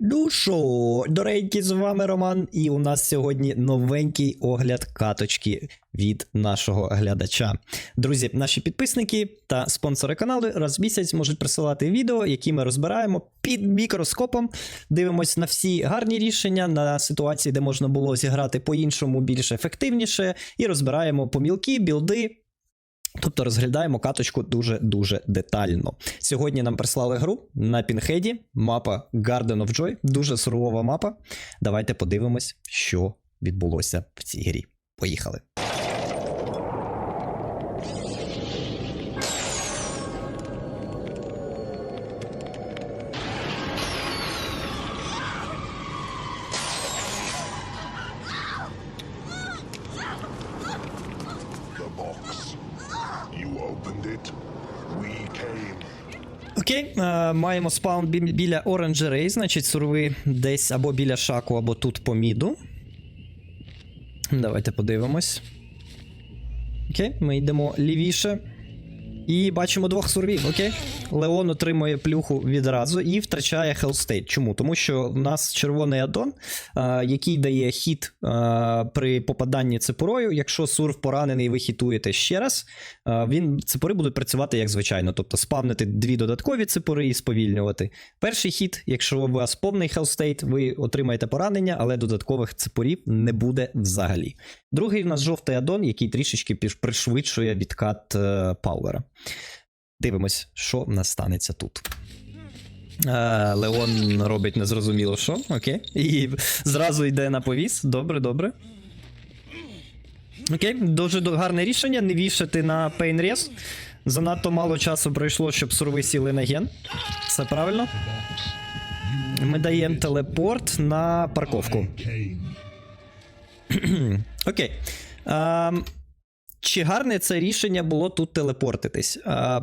Ну що, доренькі, з вами Роман, і у нас сьогодні новенький огляд каточки від нашого глядача. Друзі, наші підписники та спонсори каналу раз в місяць можуть присилати відео, які ми розбираємо під мікроскопом. Дивимось на всі гарні рішення, на ситуації, де можна було зіграти по-іншому більш ефективніше, і розбираємо помілки, білди. Тобто розглядаємо каточку дуже-дуже детально. Сьогодні нам прислали гру на Пінхеді, мапа Garden of Joy, дуже сурова мапа. Давайте подивимось, що відбулося в цій грі. Поїхали. Окей, е, маємо спаун бі- біля оранжерей, значить, сурви десь або біля шаку, або тут по міду. Давайте подивимось. Окей, ми йдемо лівіше. І бачимо двох сурвів, окей? Леон отримує плюху відразу і втрачає Hellstate. Чому? Тому що в нас червоний аддон, е, який дає хід е, при попаданні цепурою. Якщо сурв поранений, ви хітуєте ще раз, е, він цепури будуть працювати як звичайно. Тобто спавнити дві додаткові цепури і сповільнювати. Перший хід, якщо у вас повний Hellstate, ви отримаєте поранення, але додаткових цепурів не буде взагалі. Другий в нас жовтий аддон, який трішечки пришвидшує відкат пауера. Дивимось, що в нас станеться тут. Е, Леон робить незрозуміло що, окей. І зразу йде на повіс. Добре, добре. Окей, дуже гарне рішення. Не вішати на пейнрез. Занадто мало часу пройшло, щоб сурви сіли на ген. Все правильно. Ми даємо телепорт на парковку. Окей. Ем, чи гарне це рішення було тут телепортитись? Е,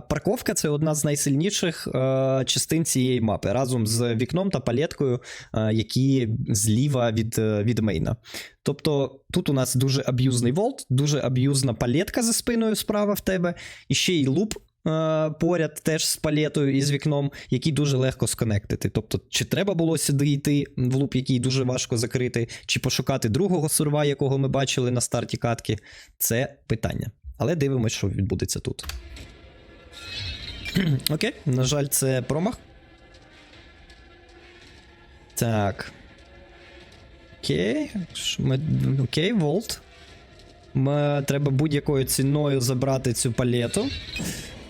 парковка це одна з найсильніших е, частин цієї мапи разом з вікном та палеткою, е, які зліва від, від мейна. Тобто тут у нас дуже аб'юзний волт, дуже аб'юзна палетка за спиною справа в тебе, і ще й луп. Е, Поряд теж з палетою і з вікном, який дуже легко сконектити. Тобто, чи треба було сюди йти в луп, який дуже важко закрити, чи пошукати другого сурва, якого ми бачили на старті катки, це питання. Але дивимося, що відбудеться тут. Окей, на жаль, це промах. Так. Окей. Окей, Волт. Треба будь-якою ціною забрати цю палету.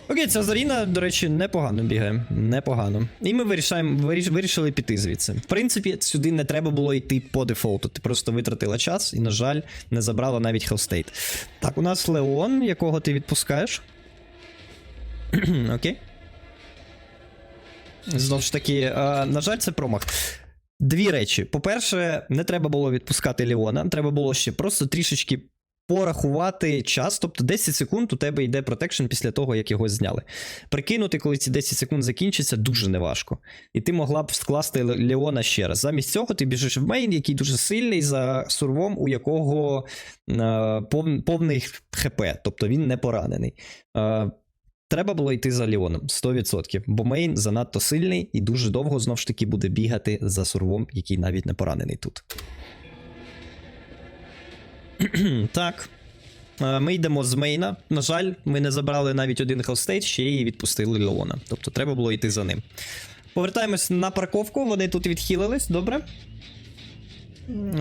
Окей, ця Заріна, до речі, непогано бігає. Непогано. І ми вирішаємо, виріш, вирішили піти звідси. В принципі, сюди не треба було йти по дефолту. Ти просто витратила час і, на жаль, не забрала навіть Hellstate. Так, у нас Леон, якого ти відпускаєш. Окей. Знову ж таки, е, на жаль, це промах. Дві речі. По-перше, не треба було відпускати Леона. Треба було ще просто трішечки порахувати час. Тобто 10 секунд у тебе йде протекшн після того, як його зняли. Прикинути, коли ці 10 секунд закінчаться, дуже неважко. І ти могла б скласти Ле- Леона ще раз. Замість цього ти біжиш в мейн, який дуже сильний за сурвом, у якого е, пов- повний ХП, тобто він не поранений. Е, Треба було йти за Леоном 100%, бо мейн занадто сильний і дуже довго знов ж таки буде бігати за сурвом, який навіть не поранений тут. так. Е, Ми йдемо з мейна. На жаль, ми не забрали навіть один хелстейт, ще й відпустили Леона. Тобто треба було йти за ним. Повертаємось на парковку, вони тут відхилились, добре.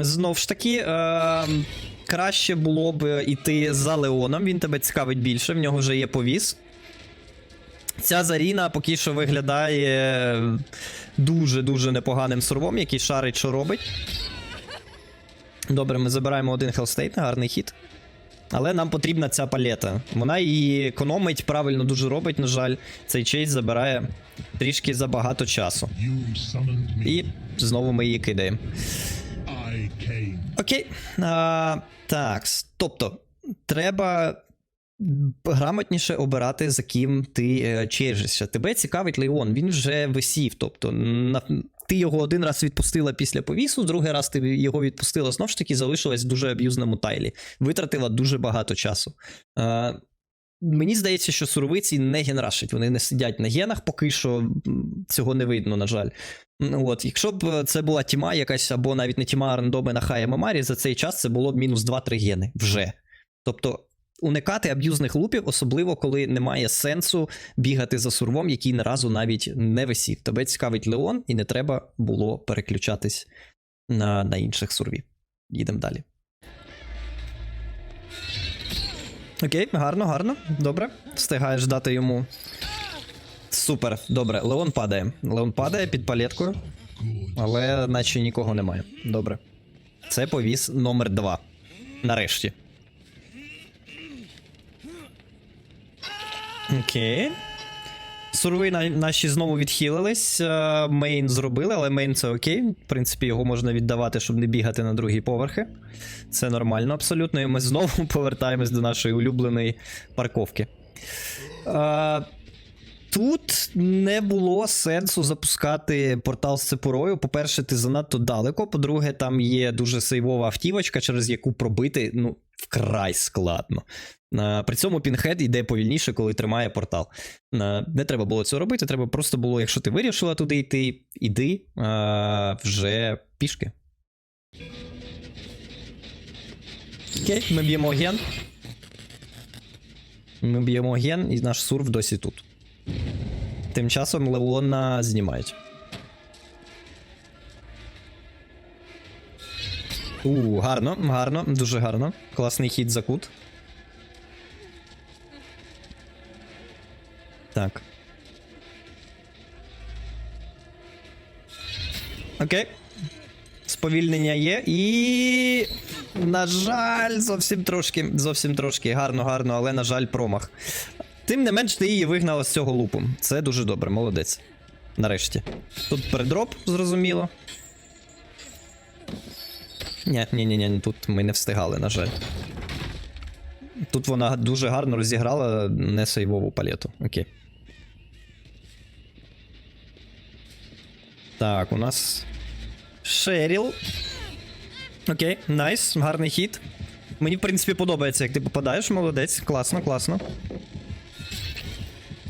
Знов ж таки, е, краще було б іти за Леоном, він тебе цікавить більше, в нього вже є повіс. Ця Заріна поки що виглядає дуже-дуже непоганим сурвом, який шарить, що робить. Добре, ми забираємо один хелстейт, гарний хід. Але нам потрібна ця палета. Вона її економить, правильно дуже робить, на жаль. Цей чейс забирає трішки забагато часу. І знову ми її кидаємо. Окей. А, так, тобто, треба грамотніше обирати, за ким ти е, чержишся. Тебе цікавить Леон, він вже висів. Тобто, на, ти його один раз відпустила після повісу, другий раз ти його відпустила, знов ж таки залишилась в дуже аб'юзному тайлі. Витратила дуже багато часу. Е, Мені здається, що суровиці не генрашать. Вони не сидять на генах, поки що цього не видно, на жаль. От, якщо б е, це була тіма якась, або навіть не тіма а рандоми на Хай Мамарі, за цей час це було б мінус 2-3 гени вже. Тобто уникати аб'юзних лупів, особливо коли немає сенсу бігати за сурвом, який ні разу навіть не висів. Тебе цікавить Леон, і не треба було переключатись на, на інших сурвів. Їдемо далі. Окей, гарно, гарно. Добре. Встигаєш дати йому. Супер, добре. Леон падає. Леон падає під палеткою, але наче нікого немає. Добре. Це повіс номер 2. Нарешті. Окей. Сурви наші знову відхилились. Е, Мейн зробили, але мейн це окей. В принципі, його можна віддавати, щоб не бігати на другі поверхи. Це нормально абсолютно. І ми знову повертаємось до нашої улюбленої парковки. Е, Тут не було сенсу запускати портал з цепурою. По-перше, ти занадто далеко. По-друге, там є дуже сейвова автівочка, через яку пробити ну, вкрай складно. Е, При цьому пінхед йде повільніше, коли тримає портал. Е, Не треба було цього робити. Треба просто було, якщо ти вирішила туди йти, іди е, вже пішки. Окей, ми б'ємо ген. Ми б'ємо ген, і наш сурф досі тут. Тим часом Леона знімають. У, гарно, гарно, дуже гарно. Класний хід за кут. Так. Окей. Сповільнення є. І. На жаль, зовсім трошки. Зовсім трошки. Гарно, гарно, але, на жаль, промах. Тим не менш, ти її вигнала з цього лупу. Це дуже добре, молодець. Нарешті. Тут передроп, зрозуміло. Ні, ні, ні, ні, тут ми не встигали, на жаль. Тут вона дуже гарно розіграла не сейвову палету. Окей. Так, у нас. Шеріл. Окей, найс, гарний хід. Мені, в принципі, подобається, як ти попадаєш, молодець. Класно, класно.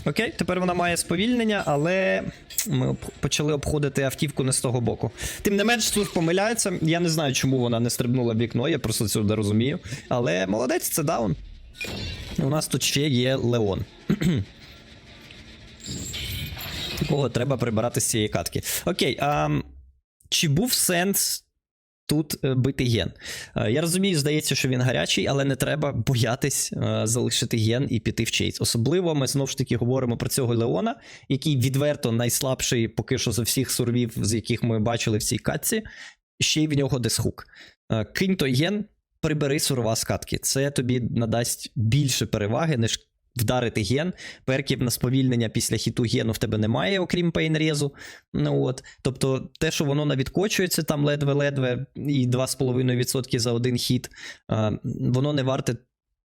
Окей, тепер вона має сповільнення, але ми почали обходити автівку не з того боку. Тим не менш, тут помиляється. Я не знаю, чому вона не стрибнула вікно, я просто цього не розумію. Але молодець, це даун. У нас тут ще є Леон. Кого треба прибирати з цієї катки. Окей, а чи був сенс тут е, бити ген? Е, Я розумію, здається, що він гарячий, але не треба боятись е, залишити ген і піти в чейз. Особливо ми знову ж таки говоримо про цього Леона, який відверто найслабший поки що з всіх сурвів, з яких ми бачили в цій катці. Ще й в нього десхук. Кинь той ген, прибери сурова з катки. Це тобі надасть більше переваги, ніж вдарити ген. Перків на сповільнення після хіту гену в тебе немає, окрім пейнрезу. Ну от. Тобто, те, що воно навідкочується там ледве-ледве, і 2,5% за один хіт, воно не варте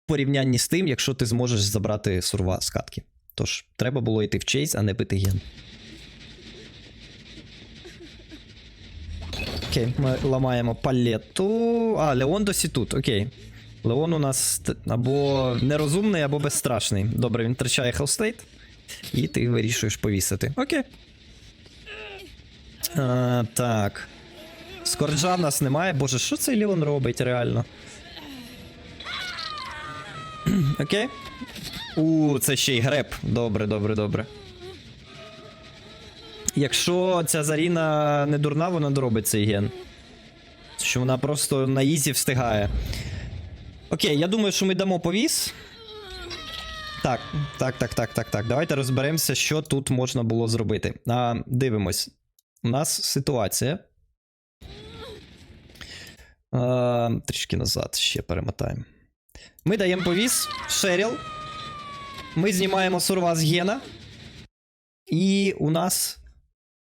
порівнянні з тим, якщо ти зможеш забрати сурва з катки. Тож, треба було йти в чейз, а не бити ген. Окей, ми ламаємо палету. А, Леон досі тут, окей. Леон у нас або нерозумний, або безстрашний. Добре, він втрачає хелстейт. І ти вирішуєш повісити. Окей. А, так. Скорджа в нас немає. Боже, що цей Леон робить реально? Окей. У, це ще й греб. Добре, добре, добре. Якщо ця Заріна не дурна, вона доробить цей ген. Що вона просто на ізі встигає. Окей, я думаю, що ми дамо повіс. Так, так, так, так, так, так. Давайте розберемося, що тут можна було зробити. А, дивимось. У нас ситуація. А, трішки назад ще перемотаємо. Ми даємо повіс. Шеріл. Ми знімаємо сурва з гена. І у нас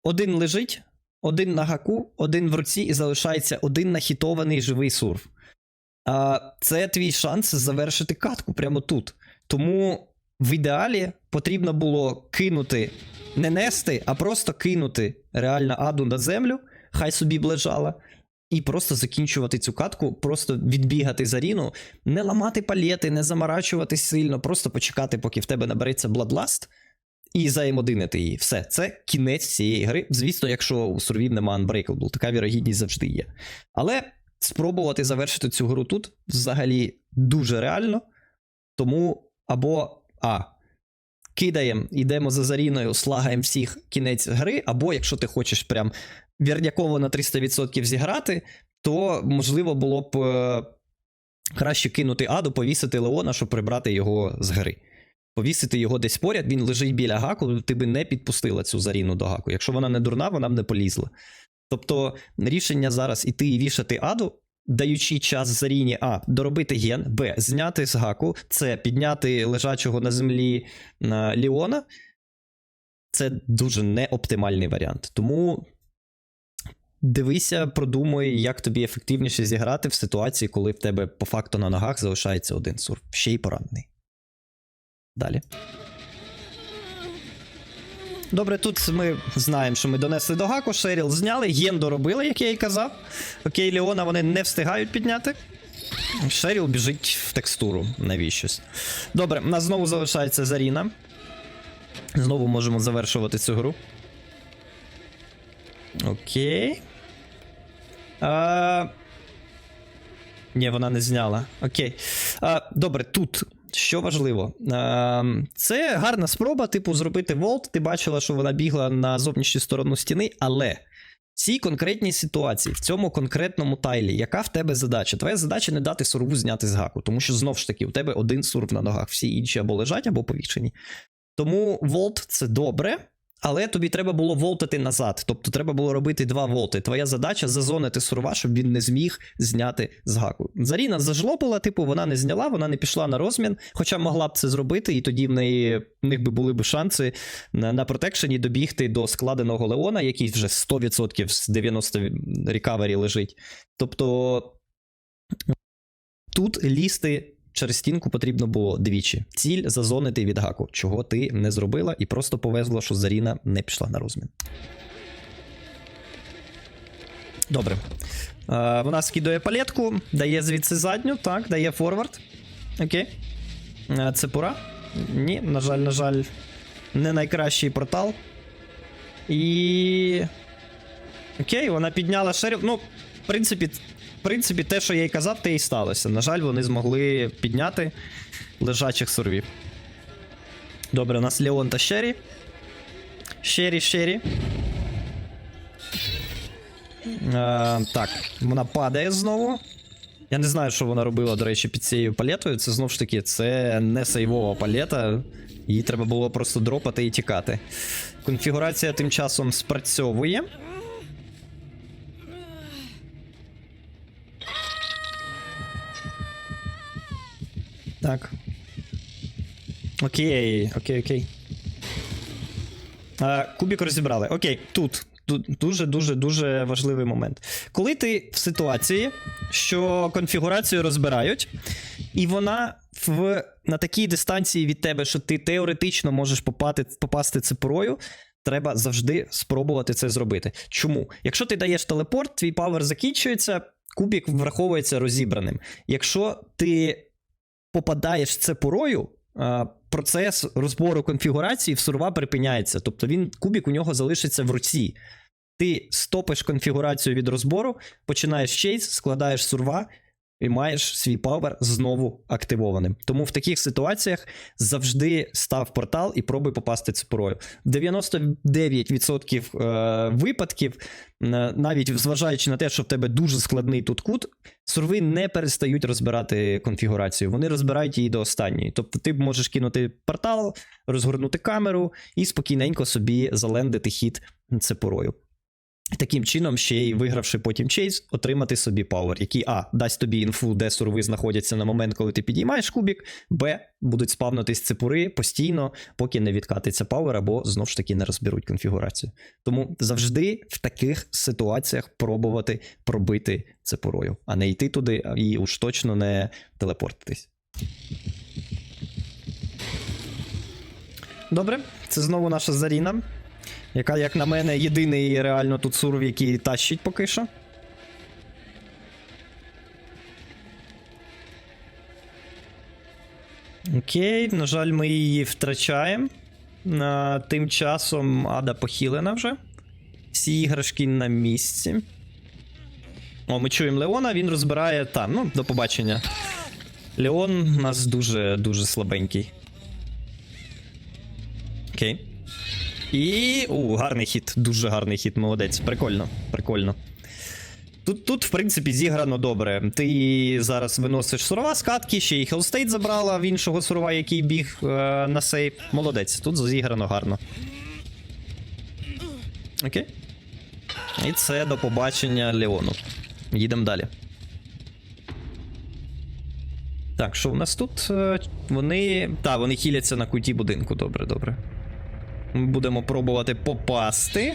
один лежить, один на гаку, один в руці, і залишається один нахітований живий сурф. Це твій шанс завершити катку прямо тут. Тому в ідеалі потрібно було кинути, не нести, а просто кинути реально аду на землю, хай собі б лежала. і просто закінчувати цю катку, просто відбігати за Ріну, не ламати палети, не заморачуватись сильно, просто почекати, поки в тебе набереться Bloodlust, і заємодинити її. Все, це кінець цієї гри. Звісно, якщо у сурвів нема Unbreakable, така вірогідність завжди є. Але спробувати завершити цю гру тут взагалі дуже реально. Тому або А. Кидаємо, йдемо за Заріною, слагаємо всіх кінець гри, або якщо ти хочеш прям вірняково на 300% зіграти, то можливо було б е, краще кинути Аду, повісити Леона, щоб прибрати його з гри. Повісити його десь поряд, він лежить біля гаку, ти би не підпустила цю Заріну до гаку. Якщо вона не дурна, вона б не полізла. Тобто рішення зараз іти і вішати Аду, даючи час Заріні А, доробити ген, Б, зняти з гаку, С, підняти лежачого на землі на Ліона. Це дуже неоптимальний варіант. Тому дивися, продумуй, як тобі ефективніше зіграти в ситуації, коли в тебе по факту на ногах залишається один сурф, ще й поранений. Далі. Добре, тут ми знаємо, що ми донесли до гаку, Шеріл зняли, ген доробили, як я і казав. Окей, Леона вони не встигають підняти. Шеріл біжить в текстуру, навіщось. Добре, у нас знову залишається Заріна. Знову можемо завершувати цю гру. Окей. А... Ні, вона не зняла. Окей. А, добре, тут. Що важливо, це гарна спроба, типу, зробити волт. Ти бачила, що вона бігла на зовнішню сторону стіни, але цій конкретній ситуації, в цьому конкретному тайлі, яка в тебе задача? Твоя задача не дати сурву зняти з гаку, тому що знов ж таки у тебе один сурв на ногах, всі інші або лежать, або повішені. Тому волт це добре, але тобі треба було волтати назад. Тобто треба було робити два волти. Твоя задача зазонити сурва, щоб він не зміг зняти з гаку. Заріна зажлобила, типу, вона не зняла, вона не пішла на розмін, хоча могла б це зробити, і тоді в неї в них би були б шанси на, на протекшені добігти до складеного Леона, який вже 100% з 90 рекавері лежить. Тобто тут лізти через стінку потрібно було двічі. Ціль зазонити від гаку, чого ти не зробила, і просто повезло, що Заріна не пішла на розмін. Добре. Е, вона скидує палетку, дає звідси задню, так, дає форвард. Окей. Е, це пора. Ні, на жаль, на жаль, не найкращий портал. І. Окей, вона підняла шериф. Ну, в принципі, в принципі, те, що я й казав, те і сталося. На жаль, вони змогли підняти лежачих сурвів. Добре, у нас Леон та Шері. Шері, Шері. Е, так, вона падає знову. Я не знаю, що вона робила, до речі, під цією палетою. Це знову ж таки, це не сейвова палета. Її треба було просто дропати і тікати. Конфігурація тим часом спрацьовує. Так. Окей, окей, окей. А, кубік розібрали. Окей, тут. Тут дуже дуже дуже важливий момент. Коли ти в ситуації, що конфігурацію розбирають, і вона в, на такій дистанції від тебе, що ти теоретично можеш попати, попасти цепорою, треба завжди спробувати це зробити. Чому? Якщо ти даєш телепорт, твій павер закінчується, кубік враховується розібраним. Якщо ти попадаєш це порою, процес розбору конфігурації в сурва припиняється. Тобто він кубік у нього залишиться в руці. Ти стопиш конфігурацію від розбору, починаєш чейс, складаєш сурва і маєш свій павер знову активованим. Тому в таких ситуаціях завжди став портал і пробуй попасти цепорою. В 99% е, випадків, е, навіть зважаючи на те, що в тебе дуже складний тут кут, сурви не перестають розбирати конфігурацію. Вони розбирають її до останньої. Тобто ти можеш кинути портал, розгорнути камеру і спокійненько собі залендити хід цепорою. Таким чином, ще й вигравши потім чейз, отримати собі пауер, який А. дасть тобі інфу, де сурви знаходяться на момент, коли ти підіймаєш кубік, Б. будуть спавнитись цепури постійно, поки не відкатиться пауер, або знов ж таки не розберуть конфігурацію. Тому завжди в таких ситуаціях пробувати пробити цепурою, а не йти туди і уж точно не телепортитись. Добре, це знову наша Заріна, яка, як на мене, єдиний реально тут сурв, який тащить поки що. Окей, на жаль, ми її втрачаємо. Тим часом Ада похилена вже. Всі іграшки на місці. О, ми чуємо Леона, він розбирає там. Ну, до побачення. Леон у нас дуже дуже слабенький. Окей. І. У, гарний хід, дуже гарний хід, молодець. Прикольно, прикольно. Тут, тут, в принципі, зіграно добре. Ти зараз виносиш сурова з катки, ще й Хелстейт забрала в іншого сурова, який біг е, на сейф. Молодець, тут зіграно гарно. Окей. І це до побачення Леону. Їдемо далі. Так, що в нас тут? Е, Вони. Та, вони хіляться на куті будинку. Добре, добре. Ми будемо пробувати попасти.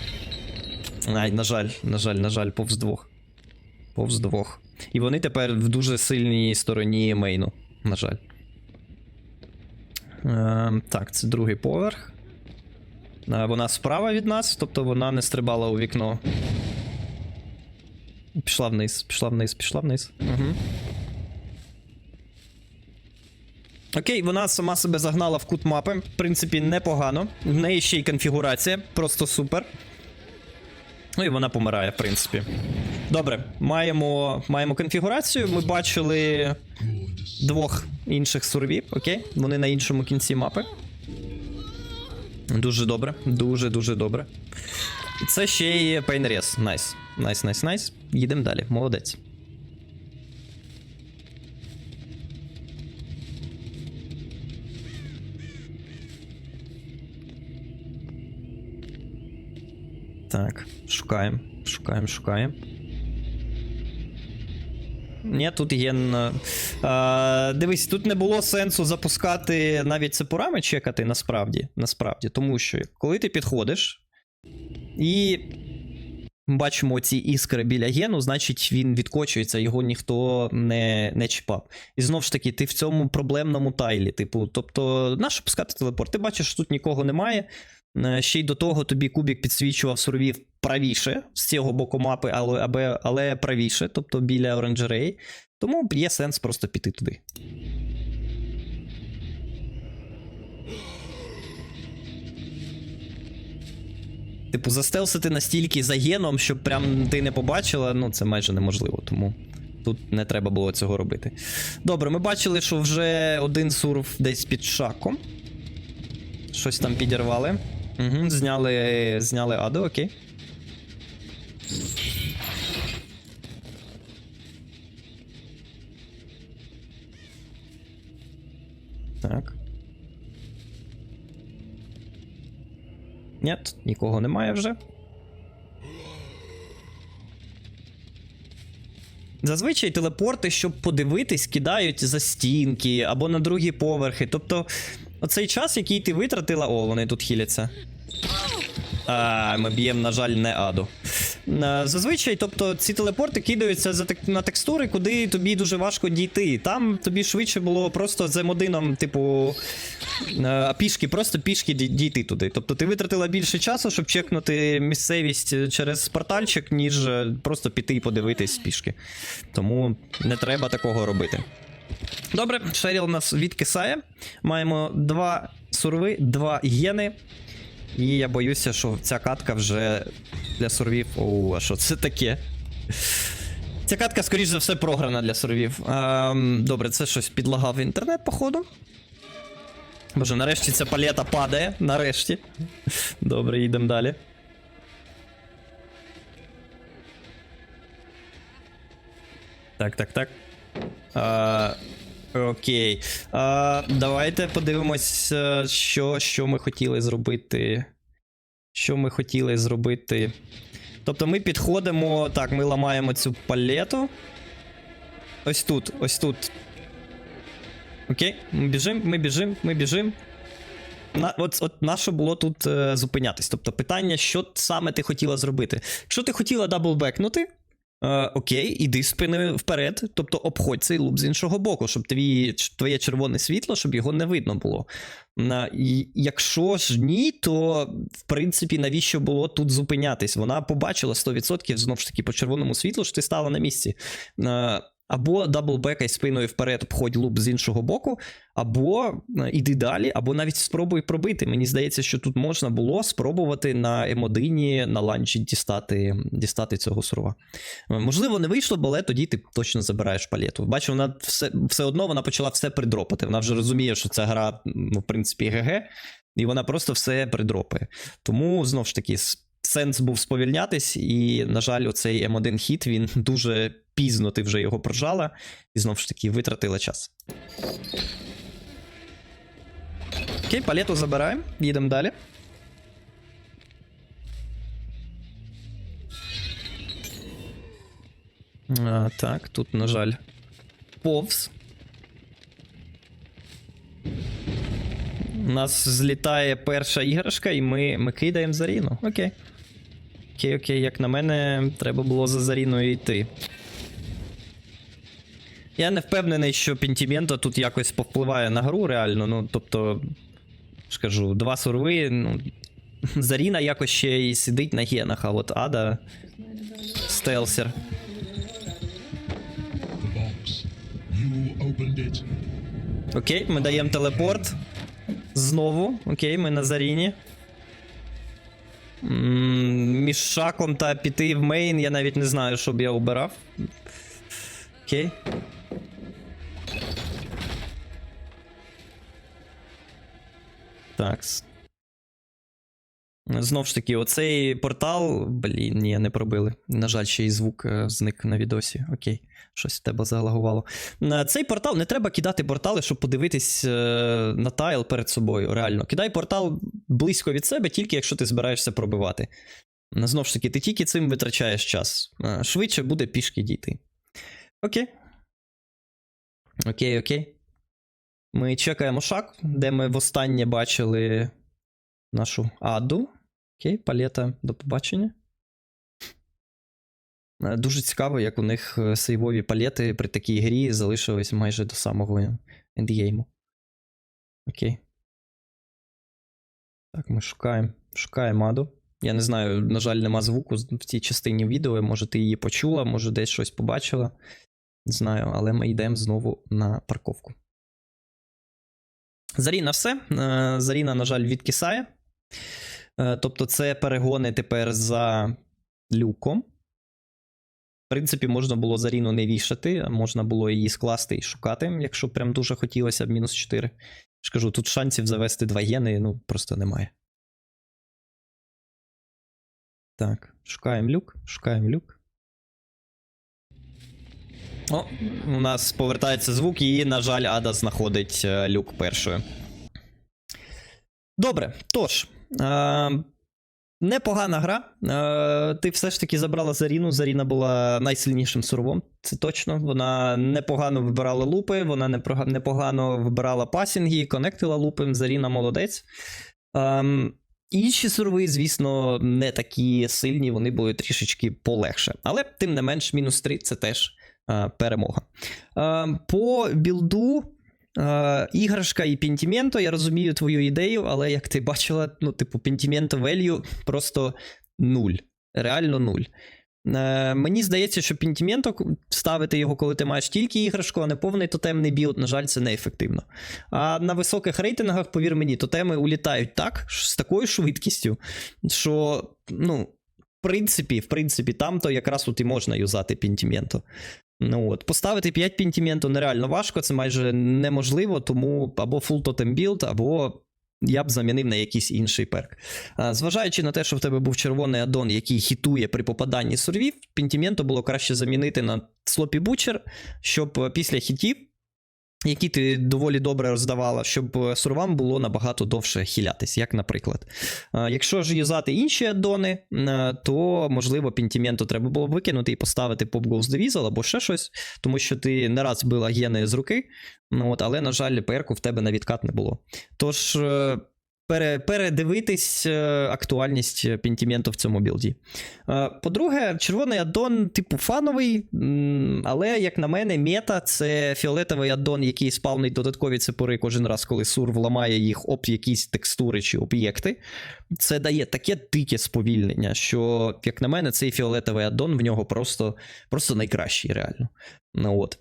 Ай, на жаль, на жаль, на жаль, повз двох. Повз двох. І вони тепер в дуже сильній стороні мейну. На жаль. Е, так, це другий поверх. Е, вона справа від нас, тобто вона не стрибала у вікно. Пішла вниз, пішла вниз, пішла вниз. Угу. Окей, вона сама себе загнала в кут мапи. В принципі, непогано. В неї ще й конфігурація, просто супер. Ну і вона помирає, в принципі. Добре, маємо, маємо конфігурацію. Ми бачили двох інших сурвів, окей? Вони на іншому кінці мапи. Дуже добре, дуже дуже добре. Це ще й пейнрез. Найс. Найс, найс, найс. Їдемо далі. Молодець. Так, шукаємо, шукаємо, шукаємо. Ні, тут є. А, дивись, тут не було сенсу запускати навіть цепурами чекати насправді. Насправді. Тому що коли ти підходиш і бачимо ці іскри біля гену, значить він відкочується, його ніхто не, не чіпав. І знову ж таки, ти в цьому проблемному тайлі. Типу, тобто, нащо пускати телепорт? Ти бачиш, що тут нікого немає. Е, Ще й до того тобі кубік підсвічував сурвів правіше з цього боку мапи, але, але, правіше, тобто біля оранжереї. Тому є сенс просто піти туди. Типу, застелсити настільки за геном, щоб прям ти не побачила, ну це майже неможливо, тому тут не треба було цього робити. Добре, ми бачили, що вже один сурф десь під шаком. Щось там підірвали. Угу, зняли, зняли аду, окей. Так. Ні, нікого немає вже. Зазвичай телепорти, щоб подивитись, кидають за стінки або на другі поверхи. Тобто, оцей час, який ти витратила. О, вони тут хіляться. А, ми б'ємо, на жаль, не аду. Зазвичай, тобто, ці телепорти кидаються за на текстури, куди тобі дуже важко дійти. Там тобі швидше було просто з М1, типу, пішки, просто пішки дійти туди. Тобто ти витратила більше часу, щоб чекнути місцевість через портальчик, ніж е, просто піти і подивитись пішки. Тому не треба такого робити. Добре, Шеріл нас відкисає. Маємо два сурви, два гени. І я боюся, що ця катка вже для сурвів. Оу, а що це таке? Ця катка, скоріш за все, програна для сурвів. Ем, добре, це щось підлагав інтернет, походу. Боже, нарешті ця палета падає. Нарешті. Добре, їдемо далі. Так, так, так. А, окей. А, давайте подивимось, е, що, що ми хотіли зробити. Що ми хотіли зробити. Тобто ми підходимо. Так, ми ламаємо цю палету. Ось тут, ось тут. Окей, ми біжимо, ми біжимо, ми біжимо. На, от, от наше було тут е, зупинятись. Тобто питання, що саме ти хотіла зробити. Якщо ти хотіла даблбекнути, е, окей, іди спиною вперед, тобто обходь цей луп з іншого боку, щоб твій, твоє червоне світло, щоб його не видно було. На, і, якщо ж ні, то в принципі навіщо було тут зупинятись? Вона побачила 100% знову ж таки по червоному світлу, що ти стала на місці. Е, або даблбекай спиною вперед, обходь луп з іншого боку, або е, іди далі, або навіть спробуй пробити. Мені здається, що тут можна було спробувати на М1 на ланчі дістати, дістати цього сурова. Е, Можливо, не вийшло, але тоді ти точно забираєш палету. Бачу, вона все, все одно вона почала все придропати. Вона вже розуміє, що ця гра, в принципі, ГГ, і вона просто все придропає. Тому знову ж таки, сенс був сповільнятись, і, на жаль, оцей М1 хіт він дуже пізно ти вже його прожала, і знову ж таки витратила час. Окей, палету забираємо, їдемо далі. А, так, тут, на жаль, повз. У нас злітає перша іграшка, і ми, ми кидаємо Заріну. Окей. Окей, окей, як на мене, треба було за Заріною йти. Я не впевнений, що Пентіменто тут якось повпливає на гру реально. Ну, тобто, ж кажу, два сурви, ну. Заріна якось ще і сидить на генах, а от Ада стелсер. Окей, ми даємо телепорт. Знову. Окей, ми на Заріні. Між шаком та піти в мейн я навіть не знаю, що б я обирав. Окей. Так. Знов ж таки, оцей портал. Блін, ні, не пробили. На жаль, ще й звук е, зник на відосі. Окей, щось в тебе залагувало. На цей портал не треба кидати портали, щоб подивитись е, на тайл перед собою. Реально. Кидай портал близько від себе, тільки якщо ти збираєшся пробивати. Ну, Знов ж таки, ти тільки цим витрачаєш час. Е, Швидше буде пішки дійти. Окей. Окей, окей. Ми чекаємо шаг, де ми востаннє бачили нашу аду. Окей, палета, до побачення. Е, Дуже цікаво, як у них е, сейвові палети при такій грі залишились майже до самого ендгейму. Окей. Так, ми шукаємо. Шукаємо аду. Я не знаю, на жаль, нема звуку в цій частині відео. Може, ти її почула, може, десь щось побачила. Не знаю, але ми йдемо знову на парковку. Заріна все. Е, Заріна, на жаль, відкисає. Е, Тобто, це перегони тепер за люком. В принципі, можна було Заріну не вішати, можна було її скласти і шукати, якщо прям дуже хотілося б мінус 4. Я ж кажу, тут шансів завести два гени, ну, просто немає. Так, шукаємо люк, шукаємо люк. О, у нас повертається звук, і, на жаль, Ада знаходить е, люк першою. Добре, тож. Е, непогана гра. Е, ти все ж таки забрала Заріну. Заріна була найсильнішим суровом, це точно. Вона непогано вибирала лупи, вона непогано вибирала пасінги, конектила лупи. Заріна молодець. Ем, інші сурви, звісно, не такі сильні, вони були трішечки полегше. Але, тим не менш, мінус 3 це теж е, перемога. Е, по білду. Е, іграшка і Пентіменто, я розумію твою ідею, але як ти бачила, ну, типу, Пентіменто value просто нуль. Реально нуль. Е, мені здається, що Пентіменто ставити його, коли ти маєш тільки іграшку, а не повний тотемний білд, на жаль, це неефективно. А на високих рейтингах, повір мені, тотеми улітають так, з такою швидкістю, що, ну, в принципі, в принципі, там то якраз от і можна юзати Пентіменто. Ну от, поставити 5 пінтіменту нереально важко, це майже неможливо, тому або full totem build, або я б замінив на якийсь інший перк. А, Зважаючи на те, що в тебе був червоний аддон, який хітує при попаданні сурвів, пінтіменту було краще замінити на слопі бучер, щоб після хітів, які ти доволі добре роздавала, щоб е, сурвам було набагато довше хілятись, як наприклад. Якщо ж юзати інші аддони, е, то можливо пінтіменту треба було викинути і поставити Pop Goes Diesel або ще щось, тому що ти не раз била гени з руки, ну, от, але, на жаль, перку в тебе на відкат не було. Тож. Е, пере, передивитись е, актуальність пентіменту в цьому білді. Е, По-друге, червоний аддон, типу, фановий, але, як на мене, мета це фіолетовий аддон, який спавнить додаткові цепори кожен раз, коли сур вламає їх об якісь текстури чи об'єкти. Це дає таке дике сповільнення, що, як на мене, цей фіолетовий аддон в нього просто, просто найкращий, реально. Ну, от.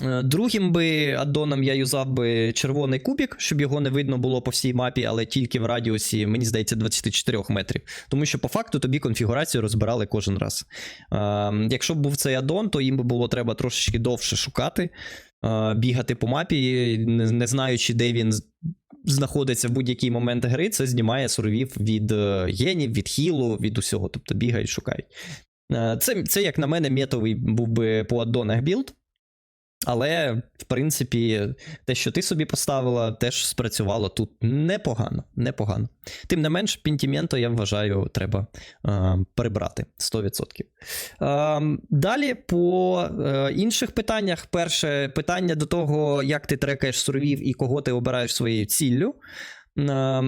Е, Другим би аддоном я юзав би червоний кубік, щоб його не видно було по всій мапі, але тільки в радіусі, мені здається, 24 метрів. Тому що по факту тобі конфігурацію розбирали кожен раз. Е, якщо б був цей аддон, то їм би було треба трошечки довше шукати, е, бігати по мапі, не, знаючи, де він знаходиться в будь-який момент гри, це знімає суровів від генів, від хілу, від усього. Тобто бігають, шукають. Це, це, як на мене, метовий був би по аддонах білд. Але, в принципі, те, що ти собі поставила, теж спрацювало тут непогано. непогано. Тим не менш, пінтіменто, я вважаю, треба е, прибрати 100%. Е, далі по е, інших питаннях. Перше питання до того, як ти трекаєш суровів і кого ти обираєш своєю ціллю. Е,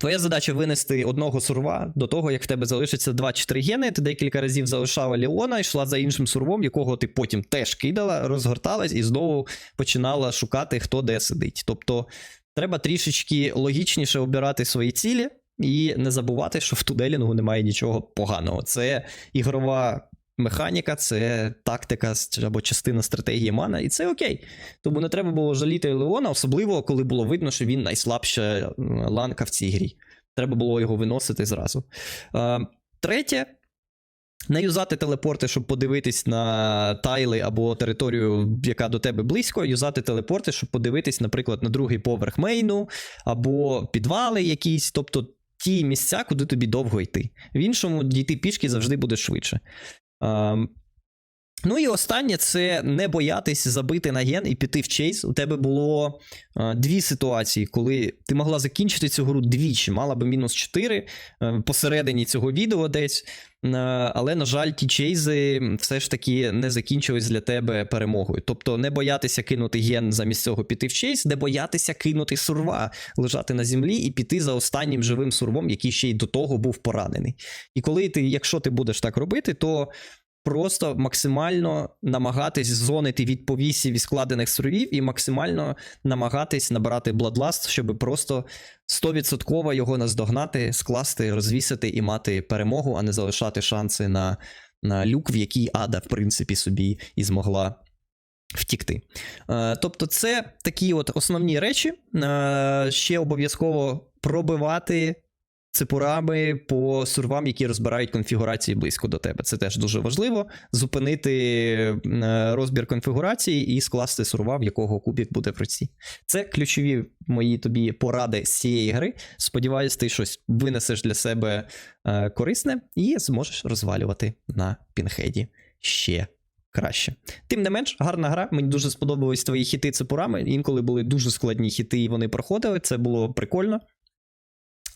Твоя задача винести одного сурва до того, як в тебе залишиться 2 чи 3 гени. Ти декілька разів залишала Леона, йшла за іншим сурвом, якого ти потім теж кидала, розгорталась і знову починала шукати, хто де сидить. Тобто треба трішечки логічніше обирати свої цілі і не забувати, що в туделінгу немає нічого поганого. Це ігрова механіка, це тактика або частина стратегії мана, і це окей. Тому не треба було жаліти Леона, особливо коли було видно, що він найслабша е, ланка в цій грі. Треба було його виносити зразу. Е, Третє. Не юзати телепорти, щоб подивитись на тайли або територію, яка до тебе близько. Юзати телепорти, щоб подивитись, наприклад, на другий поверх мейну, або підвали якісь, тобто ті місця, куди тобі довго йти. В іншому дійти пішки завжди буде швидше. Ем, Ну і останнє це не боятись забити на ген і піти в чейс. У тебе було е, дві ситуації, коли ти могла закінчити цю гру двічі, мала би мінус 4 е, посередині цього відео десь. Е, але, на жаль, ті чейзи все ж таки не закінчились для тебе перемогою. Тобто не боятися кинути ген замість цього піти в чейс, не боятися кинути сурва, лежати на землі і піти за останнім живим сурвом, який ще й до того був поранений. І коли ти, якщо ти будеш так робити, то просто максимально намагатись зонити від повісів і складених сурвів, і максимально намагатись набирати Bloodlust, щоб просто 100% його наздогнати, скласти, розвісити і мати перемогу, а не залишати шанси на, на люк, в який Ада, в принципі, собі і змогла. Втікти. Е, тобто, це такі от основні речі. Е, ще обов'язково пробивати цепурами по сурвам, які розбирають конфігурації близько до тебе. Це теж дуже важливо. Зупинити е, розбір конфігурації і скласти сурва, в якого кубік буде в руці. Це ключові мої тобі поради з цієї гри. Сподіваюсь, ти щось винесеш для себе е, корисне і зможеш розвалювати на пінхеді ще. Краще. Тим не менш, гарна гра. Мені дуже сподобались твої хіти цепурами. Інколи були дуже складні хіти, і вони проходили. Це було прикольно.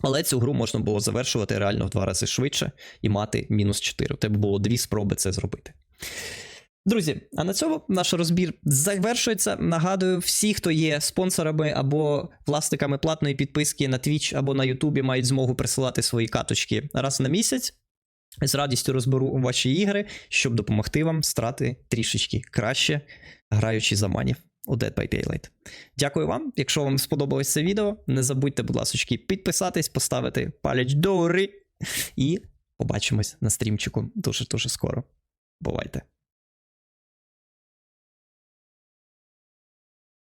Але цю гру можна було завершувати реально в два рази швидше і мати мінус 4. У тебе було дві спроби це зробити. Друзі, а на цьому наш розбір завершується. Нагадую, всі, хто є спонсорами або власниками платної підписки на Twitch або на YouTube, мають змогу присилати свої каточки раз на місяць. З радістю розберу ваші ігри, щоб допомогти вам страти трішечки краще, граючи за манів у Dead by Daylight. Дякую вам. Якщо вам сподобалось це відео, не забудьте, будь ласка, підписатись, поставити палець догори. І побачимось на стрімчику дуже-дуже скоро. Бувайте!